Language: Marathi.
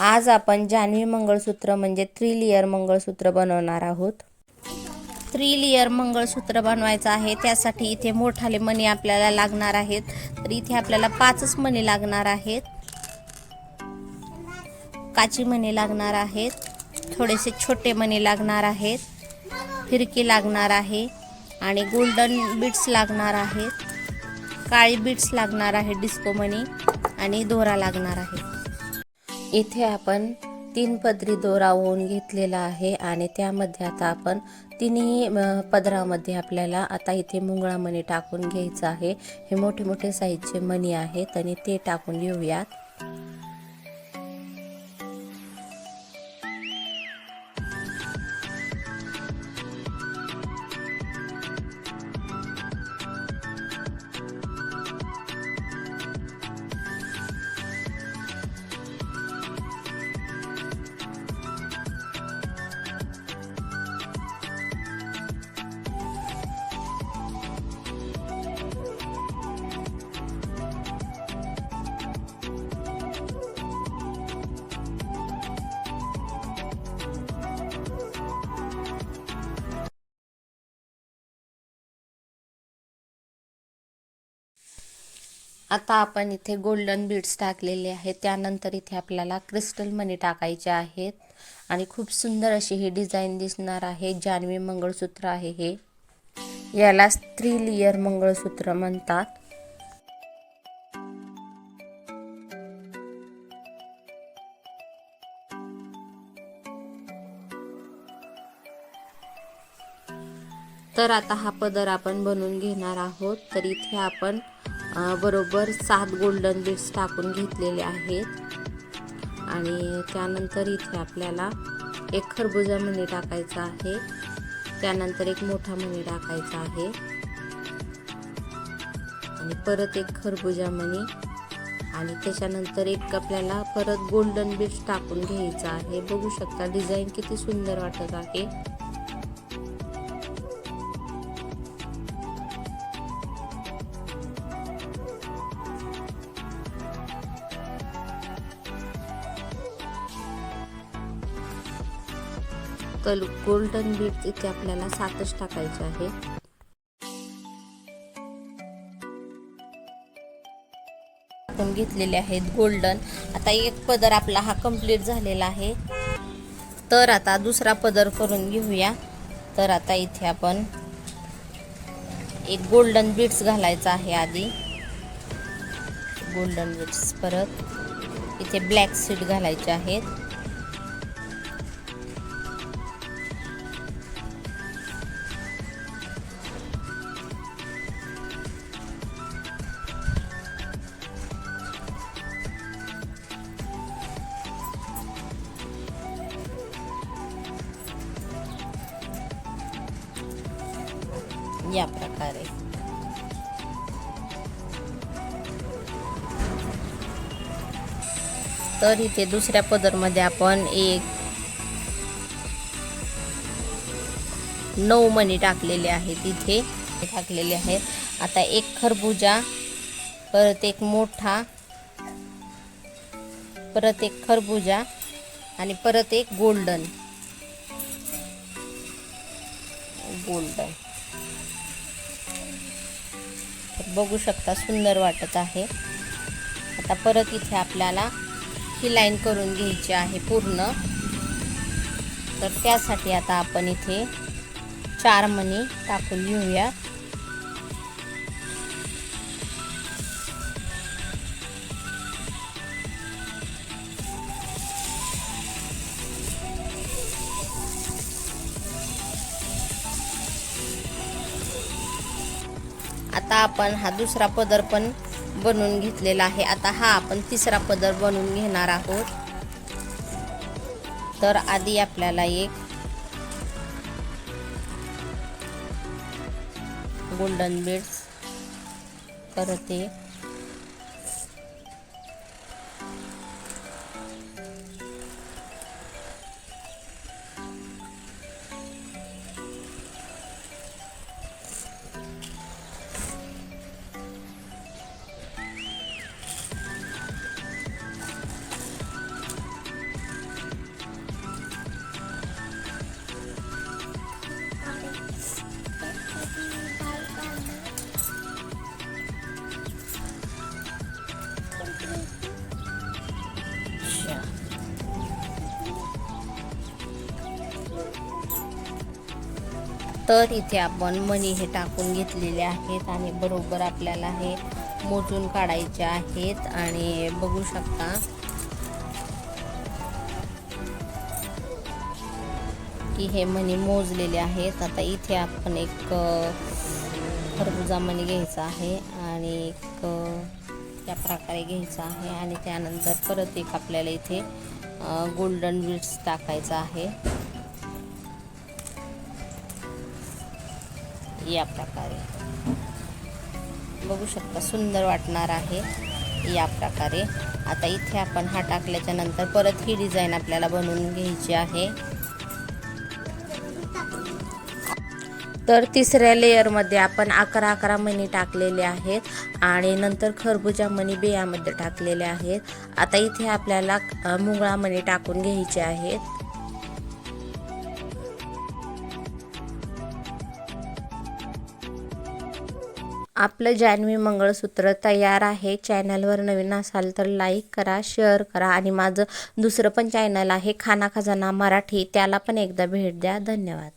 आज आपण जान्हवी मंगळसूत्र म्हणजे थ्री लेअर मंगळसूत्र बनवणार आहोत. थ्री लेअर मंगळसूत्र बनवायचं आहे त्यासाठी इथे मोठाले मणी आपल्याला लागणार आहेत. तर इथे आपल्याला पाचच मणी लागणार आहेत. काची मणी लागणार आहेत. थोडेसे छोटे मणी लागणार आहेत. फिरकी लागणार आहे आणि गोल्डन बीट्स लागणार आहेत. काळी बीट्स लागणार आहे डिस्को मणी आणि दोरा लागणार आहे. इथे आपण तीन पदरी दोरा ओवून घेतलेला आहे आणि त्यामध्ये आता आपण तिन्ही पदरामध्ये आपल्याला आता इथे मुंगळा मणी टाकून घ्यायचं आहे. हे मोठे मोठे साईजचे मणी आहेत आणि ते टाकून घेऊयात. आता आपण इथे गोल्डन बीड्स टाकलेले आहेत. त्यानंतर इथे आपल्याला क्रिस्टल मनी टाकायचे आहेत. आणि खूप सुंदर अशी ही डिझाईन दिसणार आहे. जानवी मंगळसूत्र आहे हे. याला थ्री लिअर मंगळसूत्र म्हणतात. तर आता हा पदर आपण बनवून घेणार आहोत. तर इथे आपण बरोबर सात गोल्डन बीट्स टाकून घेतलेले आहेत. आणि त्यानंतर इथे आपल्याला एक खरबुजा मणी टाकायचा आहे. त्यानंतर एक मोठा मणी टाकायचा आहे. आणि परत एक खरबुजा मणी. आणि त्याच्यानंतर एक आपल्याला परत गोल्डन बीट्स टाकून घ्यायचा आहे. बघू शकता डिझाईन किती सुंदर वाटत आहे. तर गोल्डन बीट इथे आपल्याला सातच टाकायचे आहे. टाकून घेतलेले आहेत गोल्डन आता एक पदर आपला हा कंप्लीट झालेला आहे. तर आता दुसरा पदर करून घेऊया. तर आता इथे आपण एक गोल्डन बीट्स घालायचा आहे आधी. गोल्डन बीट्स परत. इथे ब्लॅक सीड घालायचे आहेत. या प्रकारे. तर इथे दुसऱ्या पदरमध्ये आपण एक नऊ मणी टाकलेले आहेत इथे. टाकलेले आहेत. आता एक खरबुजा परत एक मोठा परत एक खरबुजा आणि परत एक गोल्डन. गोल्डन. बघू शकता सुंदर वाटत आहे. आता परत इथे आपल्याला ही लाईन करून घ्यायची आहे पूर्ण. तर त्यासाठी आता आपण इथे चार मणी टाकून घेऊया. आता आपण हा दुसरा पदर पण बनवून घेतलेला आहे. आता हा आपण तिसरा पदर बनवून घेणार आहोत. तर आधी आपल्याला एक गोल्डन बीड्स परत एक तर इथे आपण मणी हे टाकून घेतलेले आहेत आणि बरोबर आपल्याला हे मोजून काढायचे आहेत. आणि बघू शकता. की हे मणी मोजलेले आहेत. आता इथे आपण एक खरबुजा मणी घ्यायचा आहे आणि एक त्या या प्रकारे घ्यायचा आहे. आणि त्यानंतर परत एक आपल्याला इथे गोल्डन बीड्स टाकायचा आहे. या प्रकारे. बघू शकता सुंदर वाटणार आहे या प्रकारे. आता इथे आपण हा टाकल्याच्या नंतर परत ही डिझाईन आपल्याला बनवून घ्यायची आहे. तर तिसऱ्या लेअरमध्ये आपण अकरा अकरा मणी टाकलेले आहेत आणि नंतर खरबुजा मणी बियामध्ये टाकलेले आहेत. आता इथे आपल्याला मुंगळा मणी टाकून घ्यायचे आहेत. आपलं जान्हवी मंगळसूत्र तयार आहे. चॅनलवर नवीन असाल तर लाईक करा शेअर करा आणि माझं दुसरं पण चॅनल आहे खाना खजाना मराठी. त्याला पण एकदा भेट द्या. धन्यवाद.